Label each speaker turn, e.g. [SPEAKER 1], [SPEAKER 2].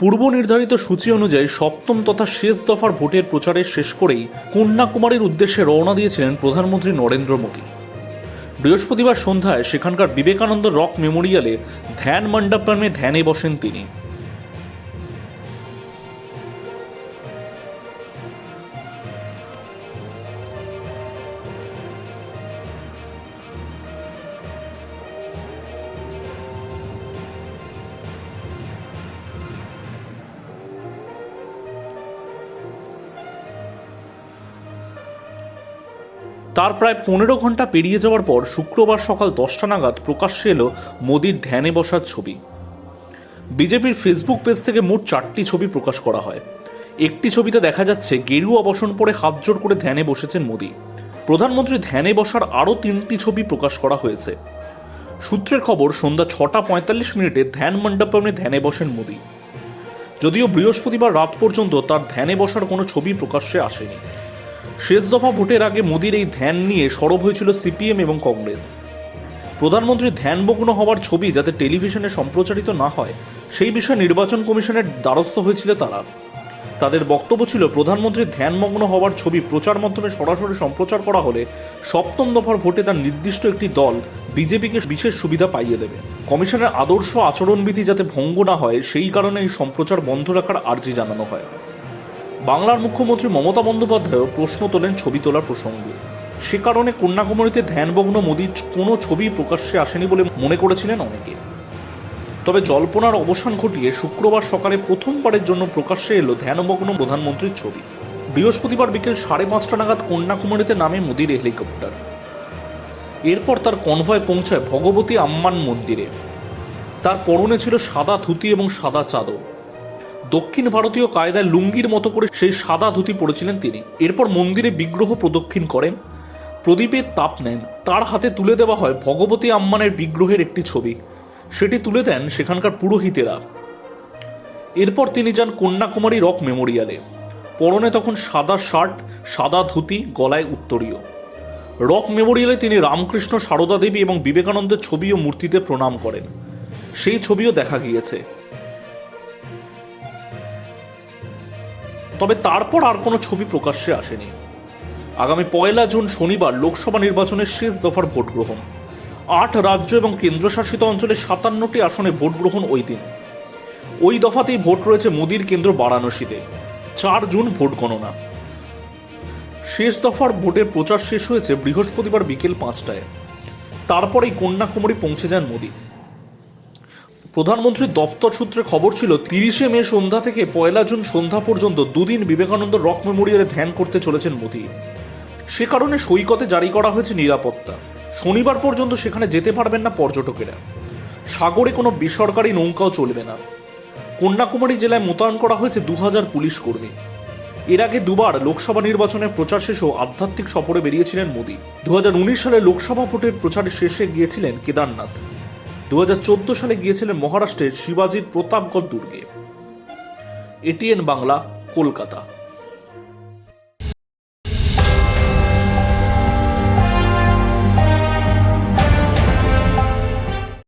[SPEAKER 1] পূর্ব নির্ধারিত সূচি অনুযায়ী সপ্তম তথা শেষ দফার ভোটের প্রচারের শেষ করেই কন্যাকুমারীর উদ্দেশ্যে রওনা দিয়েছিলেন প্রধানমন্ত্রী নরেন্দ্র মোদী। বৃহস্পতিবার সন্ধ্যায় সেখানকার বিবেকানন্দ রক মেমোরিয়ালে ধ্যান মণ্ডপ নামে ধ্যানে বসেন তিনি। তার প্রায় পনেরো ঘণ্টা পেরিয়ে যাওয়ার পর শুক্রবার সকাল দশটা নাগাদ প্রকাশ্যে এলো মোদির ধ্যানে বসার ছবি। বিজেপির ফেসবুক পেজ থেকে মোট চারটি ছবি প্রকাশ করা হয়। একটি ছবিতে দেখা যাচ্ছে গেরুয়া বসন পরে হাত জোড় করে ধ্যানে বসেছেন মোদি। প্রধানমন্ত্রী ধ্যানে বসার আরও তিনটি ছবি প্রকাশ করা হয়েছে। সূত্রের খবর, সন্ধ্যা ছটা পঁয়তাল্লিশ মিনিটে ধ্যান মণ্ডপে ধ্যানে বসেন মোদি। যদিও বৃহস্পতিবার রাত পর্যন্ত তার ধ্যানে বসার কোনো ছবি প্রকাশ্যে আসেনি। শেষ দফা ভোটের আগে মোদির এই ধ্যান নিয়ে সরব হয়েছিল সিপিএম এবং কংগ্রেস। প্রধানমন্ত্রী ধ্যানমগ্ন হওয়ার ছবি যাতে টেলিভিশনে সম্প্রচারিত না হয়, সেই বিষয়ে নির্বাচন কমিশনের দ্বারস্থ হয়েছিল তারা। তাদের বক্তব্য ছিল, প্রধানমন্ত্রী ধ্যানমগ্ন হওয়ার ছবি প্রচার মাধ্যমে সরাসরি সম্প্রচার করা হলে সপ্তম দফার ভোটে তার নির্দিষ্ট একটি দল বিজেপিকে বিশেষ সুবিধা পাইয়ে দেবে। কমিশনের আদর্শ আচরণবিধি যাতে ভঙ্গ না হয়, সেই কারণে এই সম্প্রচার বন্ধ রাখার আর্জি জানানো হয়। বাংলার মুখ্যমন্ত্রী মমতা বন্দ্যোপাধ্যায়ও প্রশ্ন তোলেন ছবি তোলার প্রসঙ্গে। সে কারণে কন্যাকুমারীতে ধ্যানমগ্ন মোদীর কোনো ছবি প্রকাশ্যে আসেনি বলে মনে করেছিলেন অনেকে। তবে জল্পনার অবসান ঘটিয়ে শুক্রবার সকালে প্রথমবারের জন্য প্রকাশ্যে এলো ধ্যানমগ্ন প্রধানমন্ত্রীর ছবি। বৃহস্পতিবার বিকেল সাড়ে পাঁচটা নাগাদ কন্যাকুমারীতে নামে মোদীর হেলিকপ্টার। এরপর তার কনভয় পৌঁছায় ভগবতী আম্মান মন্দিরে। তার পরনে ছিল সাদা ধুতি এবং সাদা চাদর। দক্ষিণ ভারতীয় কায়দায় লুঙ্গির মতো করে সেই সাদা ধুতি পরেছিলেন তিনি। এরপর মন্দিরে বিগ্রহ প্রদক্ষিণ করেন প্রদীপের তাপ নেন। তার হাতে তুলে দেওয়া হয় ভগবতী আম্মানের বিগ্রহের একটি ছবি। সেটি তুলে দেন সেখানকার পুরোহিতেরা। এরপর তিনি যান কন্যাকুমারী রক মেমোরিয়ালে। পরনে তখন সাদা শার্ট, সাদা ধুতি, গলায় উত্তরীয়। রক মেমোরিয়ালে তিনি রামকৃষ্ণ সারদা দেবী এবং বিবেকানন্দের ছবি ও মূর্তিতে প্রণাম করেন। সেই ছবিও দেখা গিয়েছে। তবে তারপর আর কোনো ছবি প্রকাশ্যে আসেনি। আগামী পয়লা জুন শনিবার লোকসভা নির্বাচনের শেষ দফার ভোট গ্রহণ আট রাজ্য এবং কেন্দ্রশাসিত অঞ্চলে সাতান্নটি আসনে ভোট গ্রহণ ওই দিন। ওই দফাতেই ভোট রয়েছে মোদির কেন্দ্র বারাণসীতে। চার জুন ভোট গণনা। শেষ দফার ভোটের প্রচার শেষ হয়েছে বৃহস্পতিবার বিকেল পাঁচটায়। তারপরেই কন্যাকুমারী পৌঁছে যান মোদী। প্রধানমন্ত্রীর দপ্তর সূত্রে খবর ছিল, তিরিশে মে সন্ধ্যা থেকে পয়লা জুন সন্ধ্যা পর্যন্ত দুদিন বিবেকানন্দ রক মেমোরিয়ালে ধ্যান করতে চলেছেন মোদী। সে কারণে সৈকতে জারি করা হয়েছে নিরাপত্তা। শনিবার পর্যন্ত সেখানে যেতে পারবেন না পর্যটকেরা। সাগরে কোনো বেসরকারি নৌকাও চলবে না। কন্যাকুমারী জেলায় মোতায়েন করা হয়েছে দু হাজার পুলিশ কর্মী। এর আগে দুবার লোকসভা নির্বাচনের প্রচার শেষেও আধ্যাত্মিক সফরে বেরিয়েছিলেন মোদী। দু হাজার উনিশ সালে লোকসভা ভোটের প্রচারের শেষে গিয়েছিলেন কেদারনাথ। দু হাজার চোদ্দ সালে গিয়েছিলেন মহারাষ্ট্রের শিবাজির প্রতাপগড় দুর্গে। এটিএন বাংলা কলকাতা।